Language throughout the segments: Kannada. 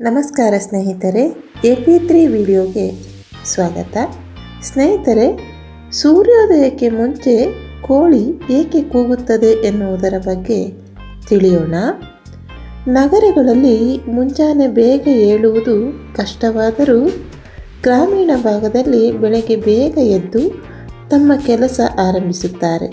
ನಮಸ್ಕಾರ ಸ್ನೇಹಿತರೆ, ಎ ಪಿ ತ್ರೀ ವಿಡಿಯೋಗೆ ಸ್ವಾಗತ. ಸ್ನೇಹಿತರೆ, ಸೂರ್ಯೋದಯಕ್ಕೆ ಮುಂಚೆ ಕೋಳಿ ಏಕೆ ಕೂಗುತ್ತದೆ ಎನ್ನುವುದರ ಬಗ್ಗೆ ತಿಳಿಯೋಣ. ನಗರಗಳಲ್ಲಿ ಮುಂಜಾನೆ ಬೇಗ ಏಳುವುದು ಕಷ್ಟವಾದರೂ ಗ್ರಾಮೀಣ ಭಾಗದಲ್ಲಿ ಬೆಳಗ್ಗೆ ಬೇಗ ಎದ್ದು ತಮ್ಮ ಕೆಲಸ ಆರಂಭಿಸುತ್ತಾರೆ.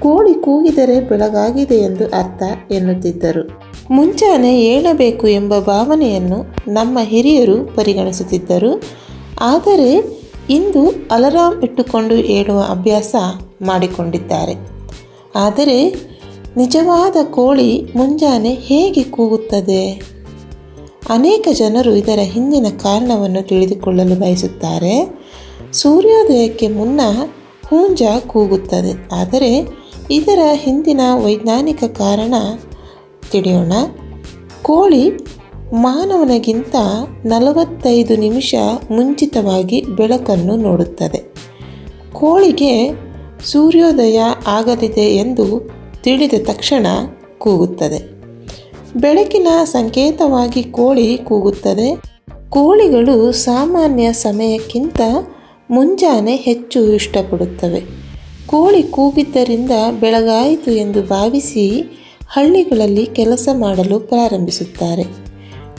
ಕೋಳಿ ಕೂಗಿದರೆ ಬೆಳಗಾಗಿದೆ ಎಂದು ಅರ್ಥ ಎನ್ನುತ್ತಿದ್ದರು. ಮುಂಜಾನೆ ಏಳಬೇಕು ಎಂಬ ಭಾವನೆಯನ್ನು ನಮ್ಮ ಹಿರಿಯರು ಪರಿಗಣಿಸುತ್ತಿದ್ದರು. ಆದರೆ ಇಂದು ಅಲರಾಮ್ ಇಟ್ಟುಕೊಂಡು ಏಳುವ ಅಭ್ಯಾಸ ಮಾಡಿಕೊಂಡಿದ್ದಾರೆ. ಆದರೆ ನಿಜವಾದ ಕೋಳಿ ಮುಂಜಾನೆ ಹೇಗೆ ಕೂಗುತ್ತದೆ? ಅನೇಕ ಜನರು ಇದರ ಹಿಂದಿನ ಕಾರಣವನ್ನು ತಿಳಿದುಕೊಳ್ಳಲು ಬಯಸುತ್ತಾರೆ. ಸೂರ್ಯೋದಯಕ್ಕೆ ಮುನ್ನ ಹೂಂಜ ಕೂಗುತ್ತದೆ. ಆದರೆ ಇದರ ಹಿಂದಿನ ವೈಜ್ಞಾನಿಕ ಕಾರಣ ತಿಳಿಯೋಣ. ಕೋಳಿ ಮಾನವನಿಗಿಂತ ನಲವತ್ತೈದು ನಿಮಿಷ ಮುಂಚಿತವಾಗಿ ಬೆಳಕನ್ನು ನೋಡುತ್ತದೆ. ಕೋಳಿಗೆ ಸೂರ್ಯೋದಯ ಆಗಲಿದೆ ಎಂದು ತಿಳಿದ ತಕ್ಷಣ ಕೂಗುತ್ತದೆ. ಬೆಳಕಿನ ಸಂಕೇತವಾಗಿ ಕೋಳಿ ಕೂಗುತ್ತದೆ. ಕೋಳಿಗಳು ಸಾಮಾನ್ಯ ಸಮಯಕ್ಕಿಂತ ಮುಂಜಾನೆ ಹೆಚ್ಚು ಇಷ್ಟಪಡುತ್ತವೆ. ಕೋಳಿ ಕೂಗಿದ್ದರಿಂದ ಬೆಳಗಾಯಿತು ಎಂದು ಭಾವಿಸಿ ಹಳ್ಳಿಗಳಲ್ಲಿ ಕೆಲಸ ಮಾಡಲು ಪ್ರಾರಂಭಿಸುತ್ತಾರೆ.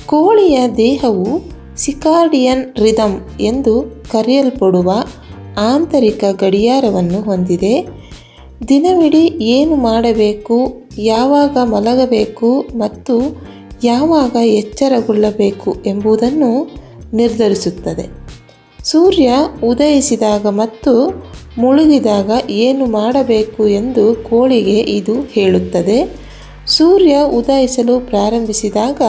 ಕೋಳಿಯ ದೇಹವು ಸಿಕಾರ್ಡಿಯನ್ ರಿದಮ್ ಎಂದು ಕರೆಯಲ್ಪಡುವ ಆಂತರಿಕ ಗಡಿಯಾರವನ್ನು ಹೊಂದಿದೆ. ದಿನವಿಡೀ ಏನು ಮಾಡಬೇಕು, ಯಾವಾಗ ಮಲಗಬೇಕು ಮತ್ತು ಯಾವಾಗ ಎಚ್ಚರಗೊಳ್ಳಬೇಕು ಎಂಬುದನ್ನು ನಿರ್ಧರಿಸುತ್ತದೆ. ಸೂರ್ಯ ಉದಯಿಸಿದಾಗ ಮತ್ತು ಮುಳುಗಿದಾಗ ಏನು ಮಾಡಬೇಕು ಎಂದು ಕೋಳಿಗೆ ಇದು ಹೇಳುತ್ತದೆ. ಸೂರ್ಯ ಉದಯಿಸಲು ಪ್ರಾರಂಭಿಸಿದಾಗ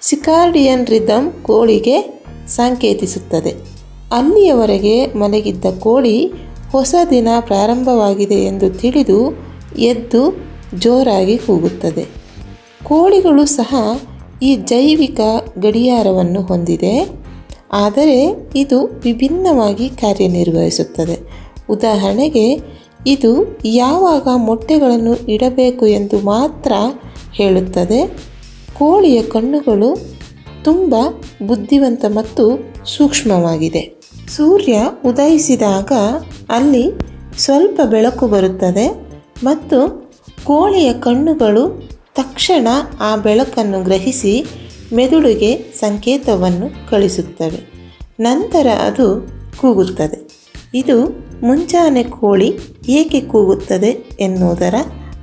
ಸಿಕಾರ್ಡಿಯನ್ ರಿದಮ್ ಕೋಳಿಗೆ ಸಂಕೇತಿಸುತ್ತದೆ. ಅಲ್ಲಿಯವರೆಗೆ ಮಲಗಿದ್ದ ಕೋಳಿ ಹೊಸ ದಿನ ಪ್ರಾರಂಭವಾಗಿದೆ ಎಂದು ತಿಳಿದು ಎದ್ದು ಜೋರಾಗಿ ಕೂಗುತ್ತದೆ. ಕೋಳಿಗಳು ಸಹ ಈ ಜೈವಿಕ ಗಡಿಯಾರವನ್ನು ಹೊಂದಿದೆ. ಆದರೆ ಇದು ವಿಭಿನ್ನವಾಗಿ ಕಾರ್ಯನಿರ್ವಹಿಸುತ್ತದೆ. ಉದಾಹರಣೆಗೆ ಇದು ಯಾವಾಗ ಮೊಟ್ಟೆಗಳನ್ನು ಇಡಬೇಕು ಎಂದು ಮಾತ್ರ ಹೇಳುತ್ತದೆ. ಕೋಳಿಯ ಕಣ್ಣುಗಳು ತುಂಬ ಬುದ್ಧಿವಂತ ಮತ್ತು ಸೂಕ್ಷ್ಮವಾಗಿದೆ. ಸೂರ್ಯ ಉದಯಿಸಿದಾಗ ಅಲ್ಲಿ ಸ್ವಲ್ಪ ಬೆಳಕು ಬರುತ್ತದೆ ಮತ್ತು ಕೋಳಿಯ ಕಣ್ಣುಗಳು ತಕ್ಷಣ ಆ ಬೆಳಕನ್ನು ಗ್ರಹಿಸಿ ಮೆದುಳಿಗೆ ಸಂಕೇತವನ್ನು ಕಳಿಸುತ್ತವೆ. ನಂತರ ಅದು ಕೂಗುತ್ತದೆ. ಇದು ಮುಂಜಾನೆ ಕೋಳಿ ಏಕೆ ಕೂಗುತ್ತದೆ ಎನ್ನುವುದರ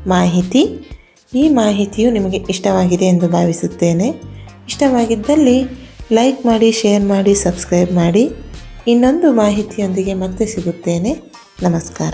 ಮಾಹಿತಿ. ಈ ಮಾಹಿತಿಯು ನಿಮಗೆ ಇಷ್ಟವಾಗಿದೆ ಎಂದು ಭಾವಿಸುತ್ತೇನೆ. ಇಷ್ಟವಾಗಿದ್ದಲ್ಲಿ ಲೈಕ್ ಮಾಡಿ, ಶೇರ್ ಮಾಡಿ, ಸಬ್ಸ್ಕ್ರೈಬ್ ಮಾಡಿ. ಇನ್ನೊಂದು ಮಾಹಿತಿಯೊಂದಿಗೆ ಮತ್ತೆ ಸಿಗುತ್ತೇನೆ. ನಮಸ್ಕಾರ.